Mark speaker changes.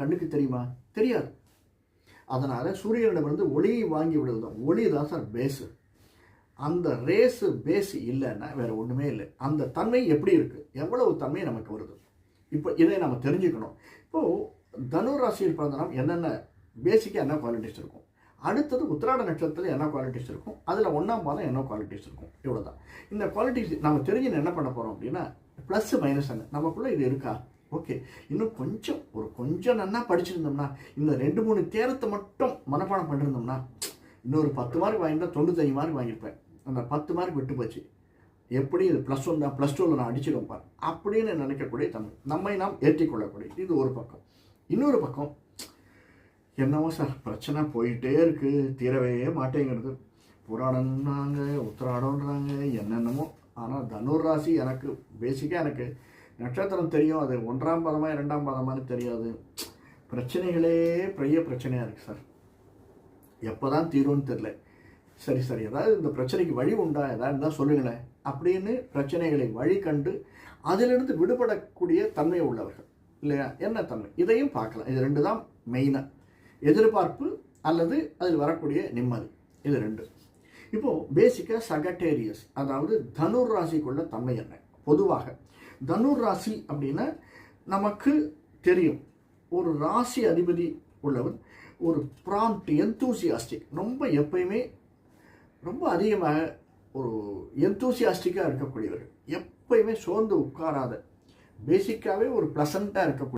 Speaker 1: கண்ணுக்கு தெரியுமா? தெரியாது. அதனால் சூரியனிடமிருந்து ஒளியை வாங்கி விடுவது தான் ஒளி தான் சார் பேஸு அந்த ரேஸு பேஸ் இல்லைன்னா வேறு ஒன்றுமே இல்லை. அந்த தன்மை எப்படி இருக்குது எவ்வளவு தன்மை நமக்கு வருது? இப்போ இதை நம்ம தெரிஞ்சுக்கணும். இப்போது தனு ராசியில் பிறந்த நாம் என்னென்ன? பேசிக்காக என்ன குவாலிட்டிஸ் இருக்கும்? அடுத்தது உத்திராட நட்சத்திரத்தில் என்ன குவாலிட்டிஸ் இருக்கும்? அதில் ஒன்றாம் பாதம் என்ன குவாலிட்டிஸ் இருக்கும்? இவ்வளோ தான் இந்த குவாலிட்டிஸ் நம்ம தெரிஞ்சு என்ன பண்ண போகிறோம் அப்படின்னா ப்ளஸ் மைனஸ் என்ன? நமக்குள்ளே இது இருக்கா? ஓகே. இன்னும் கொஞ்சம் ஒரு கொஞ்சம் நன்னா படிச்சிருந்தோம்னா இந்த ரெண்டு மூணு தேரத்தை மட்டும் மனப்பாடம் பண்ணிருந்தோம்னா இன்னொரு பத்து மார்க் வாங்கியிருந்தா தொண்ணூத்தஞ்சு மார்க் வாங்கியிருப்பேன். அந்த பத்து மார்க் விட்டு போச்சு. எப்படி இது ப்ளஸ் ஒன் தான் ப்ளஸ் டூவில் நான் அடிச்சிடுவேன் பார். அப்படின்னு நினைக்கக்கூடிய தமிழ். நம்மை நாம் ஏற்றிக்கொள்ளக்கூடிய இது ஒரு பக்கம். இன்னொரு பக்கம் என்னவோ சார் பிரச்சனை போயிட்டே இருக்கு தீரவே மாட்டேங்கிறது. புராணம்னாங்க உத்திராடம்ன்றாங்க என்னென்னமோ. ஆனால் தனுர் ராசி எனக்கு பேசிக்காக எனக்கு நட்சத்திரம் தெரியும். அது ஒன்றாம் பதமாக இரண்டாம் பாதமான்னு தெரியாது. பிரச்சனைகளே பெரிய பிரச்சனையாக இருக்குது சார். எப்போ தான் தீரும்னு தெரில சரி சரி. ஏதாவது இந்த பிரச்சனைக்கு வழி உண்டா? ஏதாவது இருந்தால் சொல்லுங்களேன். அப்படின்னு பிரச்சனைகளை வழி கண்டு அதிலிருந்து விடுபடக்கூடிய தன்மை உள்ளவர்கள். இல்லையா? என்ன தன்மை? இதையும் பார்க்கலாம். இது ரெண்டு தான் மெயினாக எதிர்பார்ப்பு அல்லது அதில் வரக்கூடிய நிம்மதி. இது ரெண்டு. இப்போது பேசிக்காக சகட்டேரியஸ் அதாவது தனுர் ராசிக்குள்ள தன்மை என்ன? பொதுவாக. தனுர் ராசி அப்படின்னா நமக்கு தெரியும். ஒரு ராசி அதிபதி உள்ளவர் ஒரு ப்ராம்ப்ட் எந்தூசியாஸ்டிக் ரொம்ப எப்பயுமே ரொம்ப அதிகமாக ஒரு எந்தூசியாஸ்டிக்காக இருக்கக்கூடியவர். எப்பயுமே சோர்ந்து உட்காராத பேசிக்காகவே ஒரு ப்ளசண்ட்டாக இருக்கக்கூடிய